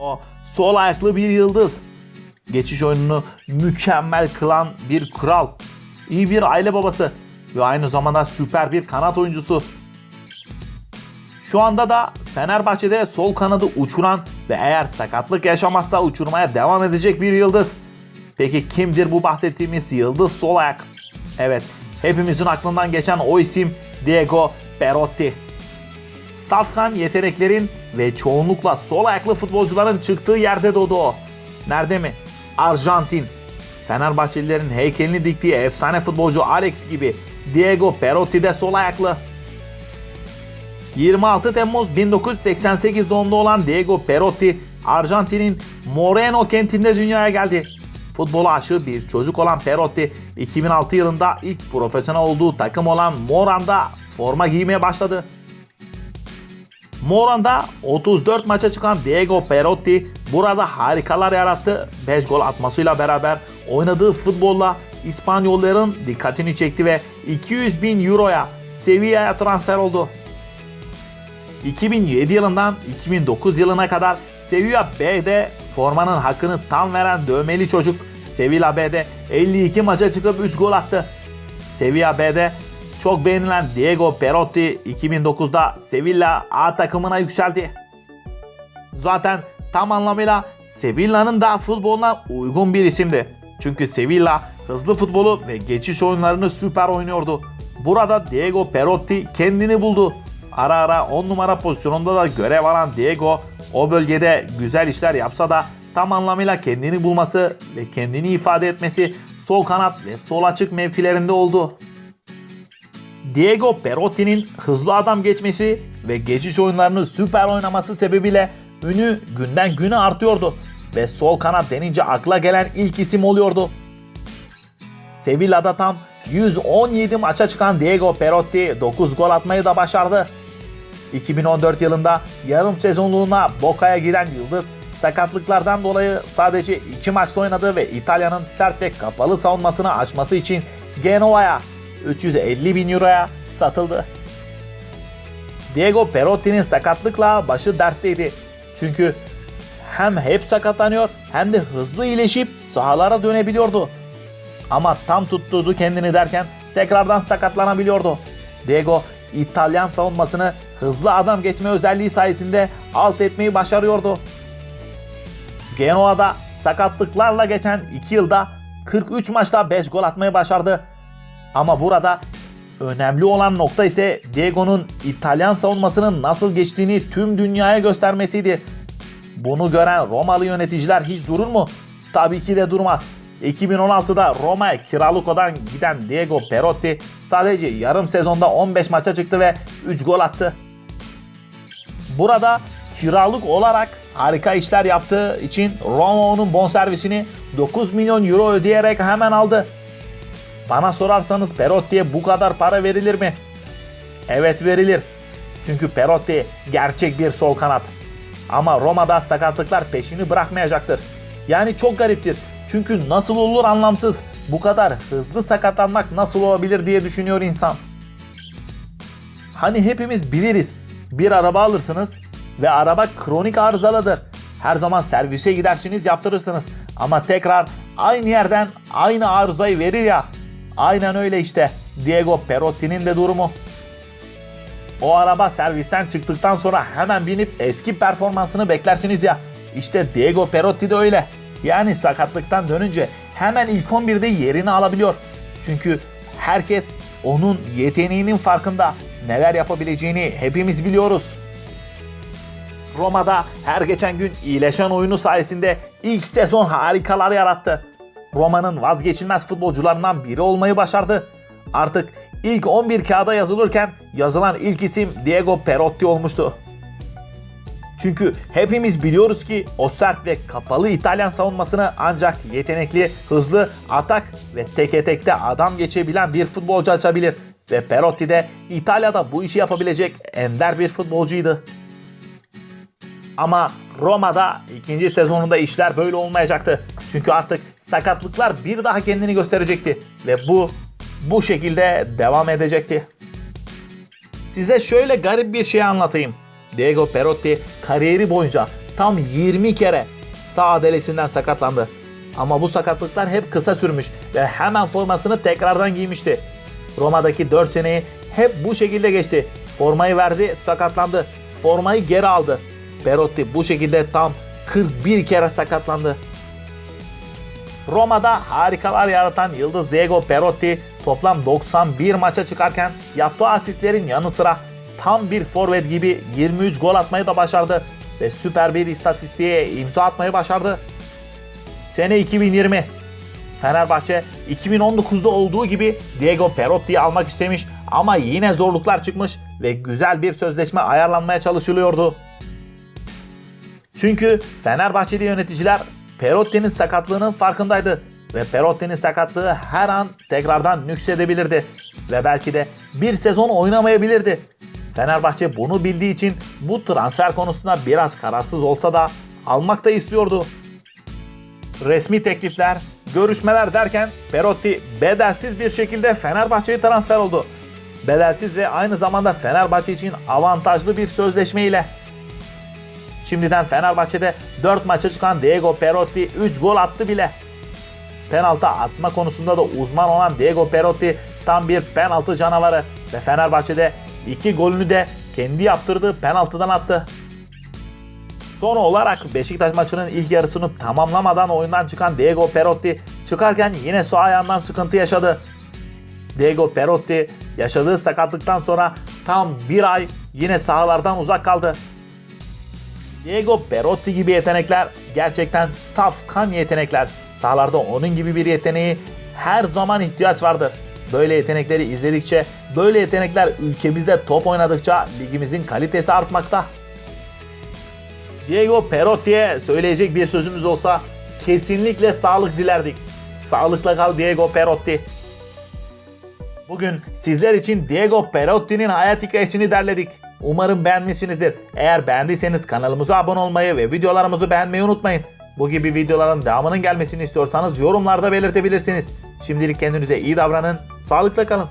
O sol ayaklı bir yıldız. Geçiş oyununu mükemmel kılan bir kral. İyi bir aile babası ve aynı zamanda süper bir kanat oyuncusu. Şu anda da Fenerbahçe'de sol kanadı uçuran ve eğer sakatlık yaşamazsa uçurmaya devam edecek bir yıldız. Peki kimdir bu bahsettiğimiz yıldız sol ayak? Evet, hepimizin aklından geçen o isim Diego Perotti. Safkan yeteneklerin ve çoğunlukla sol ayaklı futbolcuların çıktığı yerde doğdu. Nerede mi? Arjantin. Fenerbahçelilerin heykelini diktiği efsane futbolcu Alex gibi Diego Perotti de sol ayaklı. 26 Temmuz 1988 doğumlu olan Diego Perotti, Arjantin'in Moreno kentinde dünyaya geldi. Futbola aşığı bir çocuk olan Perotti, 2006 yılında ilk profesyonel olduğu takım olan Moran'da forma giymeye başladı. Moran'da 34 maça çıkan Diego Perotti burada harikalar yarattı. 5 gol atmasıyla beraber oynadığı futbolla İspanyolların dikkatini çekti ve 200 bin euroya Sevilla'ya transfer oldu. 2007 yılından 2009 yılına kadar Sevilla B'de formanın hakkını tam veren dövmeli çocuk Sevilla B'de 52 maça çıkıp 3 gol attı. Sevilla B'de çok beğenilen Diego Perotti 2009'da Sevilla A takımına yükseldi. Zaten tam anlamıyla Sevilla'nın da futboluna uygun bir isimdi. Çünkü Sevilla hızlı futbolu ve geçiş oyunlarını süper oynuyordu. Burada Diego Perotti kendini buldu. Ara ara 10 numara pozisyonunda da görev alan Diego o bölgede güzel işler yapsa da tam anlamıyla kendini bulması ve kendini ifade etmesi sol kanat ve sol açık mevkilerinde oldu. Diego Perotti'nin hızlı adam geçmesi ve geçiş oyunlarını süper oynaması sebebiyle ünü günden güne artıyordu ve sol kanat denince akla gelen ilk isim oluyordu. Sevilla'da tam 117 maça çıkan Diego Perotti 9 gol atmayı da başardı. 2014 yılında yarım sezonluğuna Boca'ya giden Yıldız sakatlıklardan dolayı sadece 2 maçta oynadı ve İtalya'nın sert ve kapalı savunmasını açması için Genoa'ya 350 bin euroya satıldı. Diego Perotti'nin sakatlıkla başı dertteydi. Çünkü hem hep sakatlanıyor hem de hızlı iyileşip sahalara dönebiliyordu. Ama tam tutturdu kendini derken tekrardan sakatlanabiliyordu. Diego İtalyan savunmasını hızlı adam geçme özelliği sayesinde alt etmeyi başarıyordu. Genoa'da sakatlıklarla geçen 2 yılda 43 maçta 5 gol atmayı başardı. Ama burada önemli olan nokta ise Diego'nun İtalyan savunmasının nasıl geçtiğini tüm dünyaya göstermesiydi. Bunu gören Romalı yöneticiler hiç durur mu? Tabii ki de durmaz. 2016'da Roma'ya kiralıkodan giden Diego Perotti sadece yarım sezonda 15 maça çıktı ve 3 gol attı. Burada kiralık olarak harika işler yaptığı için Roma onun bonservisini 9 milyon euro ödeyerek hemen aldı. Bana sorarsanız Perotti'ye bu kadar para verilir mi? Evet verilir. Çünkü Perotti gerçek bir sol kanat. Ama Roma'da sakatlıklar peşini bırakmayacaktır. Yani çok gariptir. Çünkü nasıl olur anlamsız. Bu kadar hızlı sakatlanmak nasıl olabilir diye düşünüyor insan. Hani hepimiz biliriz. Bir araba alırsınız ve araba kronik arızalıdır. Her zaman servise gidersiniz yaptırırsınız. Ama tekrar aynı yerden aynı arızayı verir ya. Aynen öyle işte. Diego Perotti'nin de durumu. O araba servisten çıktıktan sonra hemen binip eski performansını beklersiniz ya. İşte Diego Perotti de öyle. Yani sakatlıktan dönünce hemen ilk 11'de yerini alabiliyor. Çünkü herkes onun yeteneğinin farkında. Neler yapabileceğini hepimiz biliyoruz. Roma'da her geçen gün iyileşen oyunu sayesinde ilk sezon harikalar yarattı. Roma'nın vazgeçilmez futbolcularından biri olmayı başardı. Artık ilk 11 kağıda yazılırken yazılan ilk isim Diego Perotti olmuştu. Çünkü hepimiz biliyoruz ki o sert ve kapalı İtalyan savunmasını ancak yetenekli, hızlı, atak ve teke tekte adam geçebilen bir futbolcu açabilir. Ve Perotti de İtalya'da bu işi yapabilecek ender bir futbolcuydu. Ama Roma'da ikinci sezonunda işler böyle olmayacaktı. Çünkü artık sakatlıklar bir daha kendini gösterecekti. Ve bu bu şekilde devam edecekti. Size şöyle garip bir şey anlatayım. Diego Perotti kariyeri boyunca tam 20 kere sağ adelesinden sakatlandı. Ama bu sakatlıklar hep kısa sürmüş ve hemen formasını tekrardan giymişti. Roma'daki 4 seneyi hep bu şekilde geçti. Formayı verdi, sakatlandı. Formayı geri aldı. Perotti bu şekilde tam 41 kere sakatlandı. Roma'da harikalar yaratan Yıldız Diego Perotti toplam 91 maça çıkarken yaptığı asistlerin yanı sıra tam bir forvet gibi 23 gol atmayı da başardı ve süper bir istatistiğe imza atmayı başardı. Sene 2020. Fenerbahçe 2019'da olduğu gibi Diego Perotti'yi almak istemiş ama yine zorluklar çıkmış ve güzel bir sözleşme ayarlanmaya çalışılıyordu. Çünkü Fenerbahçeli yöneticiler Perotti'nin sakatlığının farkındaydı ve Perotti'nin sakatlığı her an tekrardan nüksedebilirdi ve belki de bir sezon oynamayabilirdi. Fenerbahçe bunu bildiği için bu transfer konusunda biraz kararsız olsa da almak da istiyordu. Resmi teklifler, görüşmeler derken Perotti bedelsiz bir şekilde Fenerbahçe'ye transfer oldu. Bedelsiz ve aynı zamanda Fenerbahçe için avantajlı bir sözleşme ile. Şimdiden Fenerbahçe'de 4 maça çıkan Diego Perotti 3 gol attı bile. Penaltı atma konusunda da uzman olan Diego Perotti tam bir penaltı canavarı ve Fenerbahçe'de 2 golünü de kendi yaptırdığı penaltıdan attı. Son olarak Beşiktaş maçının ilk yarısını tamamlamadan oyundan çıkan Diego Perotti çıkarken yine sol ayağından sıkıntı yaşadı. Diego Perotti yaşadığı sakatlıktan sonra tam bir ay yine sahalardan uzak kaldı. Diego Perotti gibi yetenekler gerçekten saf kan yetenekler. Sahalarda onun gibi bir yeteneği her zaman ihtiyaç vardır. Böyle yetenekleri izledikçe, böyle yetenekler ülkemizde top oynadıkça ligimizin kalitesi artmakta. Diego Perotti'ye söyleyecek bir sözümüz olsa kesinlikle sağlık dilerdik. Sağlıkla kal Diego Perotti. Bugün sizler için Diego Perotti'nin hayat hikayesini derledik. Umarım beğenmişsinizdir. Eğer beğendiyseniz kanalımıza abone olmayı ve videolarımızı beğenmeyi unutmayın. Bu gibi videoların devamının gelmesini istiyorsanız yorumlarda belirtebilirsiniz. Şimdilik kendinize iyi davranın, sağlıkla kalın.